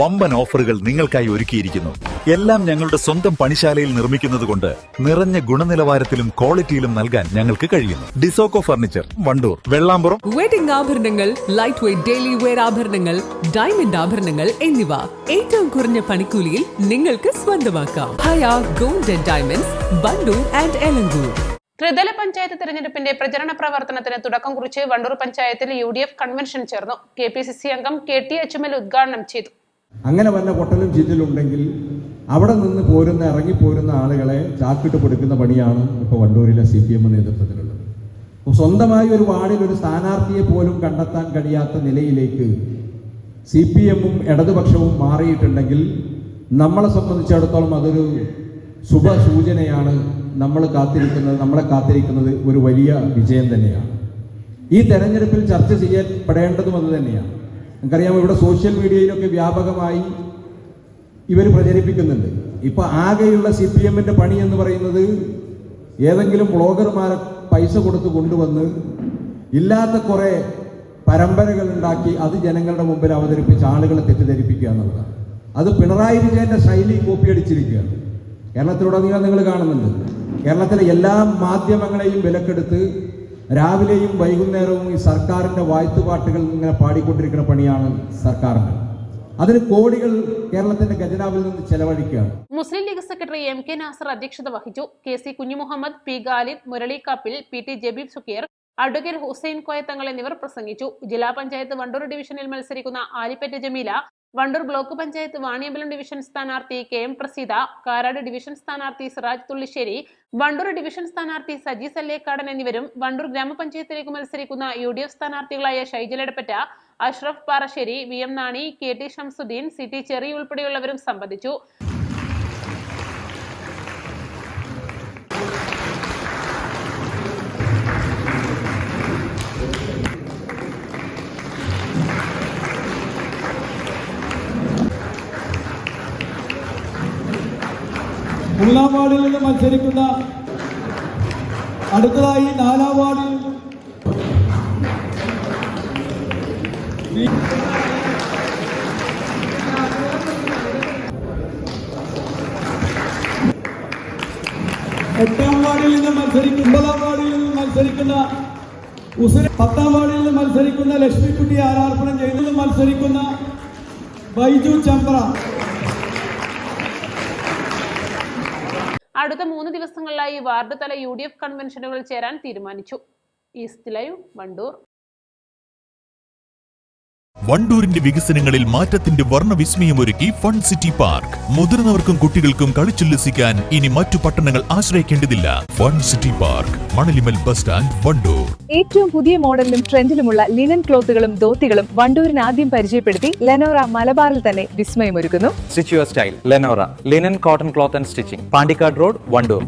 വമ്പൻ ഓഫറുകൾ നിങ്ങൾക്കായി ഒരുക്കിയിരിക്കുന്നു. എല്ലാം ഞങ്ങളുടെ സ്വന്തം പണിശാലയിൽ നിർമ്മിക്കുന്നതുകൊണ്ട് നിറഞ്ഞ ഗുണനിലവാരത്തിലും ക്വാളിറ്റിയിലും നൽകാൻ ഞങ്ങൾക്ക് കഴിയുന്നു. ഡിസോക്കോ ഫർണിച്ചർ വണ്ടൂർ വെള്ളാമ്പുറം. വെഡിംഗ് ആഭരണങ്ങൾ ലൈറ്റ് വെയ്റ്റ് ഡെയിലി വെയർ ആഭരണങ്ങൾ ഡയമണ്ട് ആഭരണങ്ങൾ എന്നിവ ഏറ്റവും കുറഞ്ഞ പണിക്കൂലിയിൽ നിങ്ങൾക്ക് സ്വന്തമാക്കാം. Haya gold and diamonds Wandoor and Elankur. ത്രിതല പഞ്ചായത്ത് തെരഞ്ഞെടുപ്പിന്റെ പ്രചരണ പ്രവർത്തനത്തിന് തുടക്കം കുറിച്ച് വണ്ടൂർ പഞ്ചായത്തിൽ യു ഡി എഫ് കൺവെൻഷൻ ചേർന്നു. കെ പി സി സി അംഗം കെ ടി അച്ചുമൽ ഉദ്ഘാടനം ചെയ്തു. അങ്ങനെ വല്ല പൊട്ടലും ചീറ്റലുണ്ടെങ്കിൽ അവിടെ നിന്ന് പോരുന്ന ഇറങ്ങിപ്പോരുന്ന ആളുകളെ ചാക്കിട്ട് കൊടുക്കുന്ന പണിയാണ് ഇപ്പോൾ വണ്ടൂരിലെ സി പി എം നേതൃത്വത്തിലുള്ളത്. സ്വന്തമായി ഒരു വാർഡിൽ ഒരു സ്ഥാനാർത്ഥിയെ പോലും കണ്ടെത്താൻ കഴിയാത്ത നിലയിലേക്ക് സി പി എമ്മും ഇടതുപക്ഷവും മാറിയിട്ടുണ്ടെങ്കിൽ നമ്മളെ സംബന്ധിച്ചിടത്തോളം അതൊരു ശുഭ സൂചനയാണ് നമ്മൾ കാത്തിരിക്കുന്നത് നമ്മളെ കാത്തിരിക്കുന്നത് ഒരു വലിയ വിജയം തന്നെയാണ്. ഈ തെരഞ്ഞെടുപ്പിൽ ചർച്ച ചെയ്യപ്പെടേണ്ടതും അത് തന്നെയാണ്. നമുക്കറിയാം ഇവിടെ സോഷ്യൽ മീഡിയയിലൊക്കെ വ്യാപകമായി ഇവർ പ്രചരിപ്പിക്കുന്നുണ്ട്. ഇപ്പൊ ആകെയുള്ള സി പി എമ്മിന്റെ പണി എന്ന് പറയുന്നത് ഏതെങ്കിലും ബ്ലോഗർമാരെ പൈസ കൊടുത്ത് കൊണ്ടുവന്ന് ഇല്ലാത്ത കുറെ പരമ്പരകൾ ഉണ്ടാക്കി അത് ജനങ്ങളുടെ മുമ്പിൽ അവതരിപ്പിച്ച് ആളുകളെ തെറ്റിദ്ധരിപ്പിക്കുക എന്നുള്ളതാണ്. അത് പിണറായി വിജയന്റെ ശൈലി കോപ്പി അടിച്ചിരിക്കുകയാണ്. കേരളത്തിലുടനീളം നിങ്ങൾ കാണുന്നുണ്ട്. കേരളത്തിലെ എല്ലാ മാധ്യമങ്ങളെയും വിലക്കെടുത്ത് രാവിലെയും വൈകുന്നേരവും ഈ സർക്കാരിന്റെ വാഴ്ത്തുപാട്ടുകൾ ഇങ്ങനെ പാടിക്കൊണ്ടിരിക്കുന്ന പണിയാണ് സർക്കാരിന്റെ. അതിന് കോടികൾ കേരളത്തിന്റെ ഖജനാവിൽ നിന്ന് ചെലവഴിക്കുകയാണ്. Muslim League secretary M K Nasar അധ്യക്ഷത വഹിച്ചു. K C Kunjumuhammed P Khalid Murali Kappil P T Jabeeb Sukkeer advocate Hussain Koyathangal എന്നിവർ പ്രസംഗിച്ചു. ജില്ലാ പഞ്ചായത്ത് വണ്ടൂർ ഡിവിഷനിൽ മത്സരിക്കുന്ന ആലിപ്പറ്റ ജമീല വണ്ടൂർ ബ്ലോക്ക് പഞ്ചായത്ത് വാണിയമ്പലം ഡിവിഷൻ സ്ഥാനാർത്ഥി K M Praseetha Karad division സ്ഥാനാർത്ഥി സിറാജ് തുള്ളിശ്ശേരി വണ്ടൂർ ഡിവിഷൻ സ്ഥാനാർത്ഥി സജി സല്ലേക്കാടൻ എന്നിവരും വണ്ടൂർ ഗ്രാമപഞ്ചായത്തിലേക്ക് മത്സരിക്കുന്ന യു ഡി എഫ് സ്ഥാനാർത്ഥികളായ ഷൈജലടപ്പറ്റ Ashraf Parassery V M Nani K T Shamsuddin C T Cherry ഉൾപ്പെടെയുള്ളവരും സംബന്ധിച്ചു. മൂന്നാം വാർഡിൽ നിന്ന് മത്സരിക്കുന്ന അടുത്തതായി നാലാം വാർഡിൽ എട്ടാം വാർഡിൽ നിന്ന് മത്സരിക്കുന്ന ഒമ്പതാം വാർഡിൽ നിന്ന് മത്സരിക്കുന്ന പത്താം വാർഡിൽ നിന്ന് മത്സരിക്കുന്ന ലക്ഷ്മിക്കുട്ടി ആരാർപ്പണം ചെയ്തത് മത്സരിക്കുന്ന ബൈജു ചമ്പ്ര. അടുത്ത മൂന്ന് ദിവസങ്ങളിലായി വാർഡ് തല യു ഡി എഫ് കൺവെൻഷനുകൾ ചേരാൻ തീരുമാനിച്ചു. East Live Wandoor. വണ്ടൂരിന്റെ വികസനങ്ങളിൽ മാറ്റത്തിന്റെ വർണവിസ്മയം ഒരുക്കി ഫൺ സിറ്റി പാർക്ക്. മുതിർന്നവർക്കും കുട്ടികൾക്കും കളിച്ചുല്ലസിക്കാൻ ഇനി മറ്റു പട്ടണങ്ങൾ ആശ്രയിക്കേണ്ടതില്ല. Fun city park Manalimal bus stand Wandoor. ഏറ്റവും പുതിയ മോഡലിലും ട്രെൻഡിലുമുള്ള ലിനൻ ക്ലോത്തുകളും ധോത്തികളും വണ്ടൂരിന് ആദ്യം പരിചയപ്പെടുത്തി ലെനോറ മലബാറിൽ തന്നെ വിസ്മയമൊരുക്കുന്നു. Stitch your style Lenora linen cotton cloth and stitching. Pandikad road Vandoor.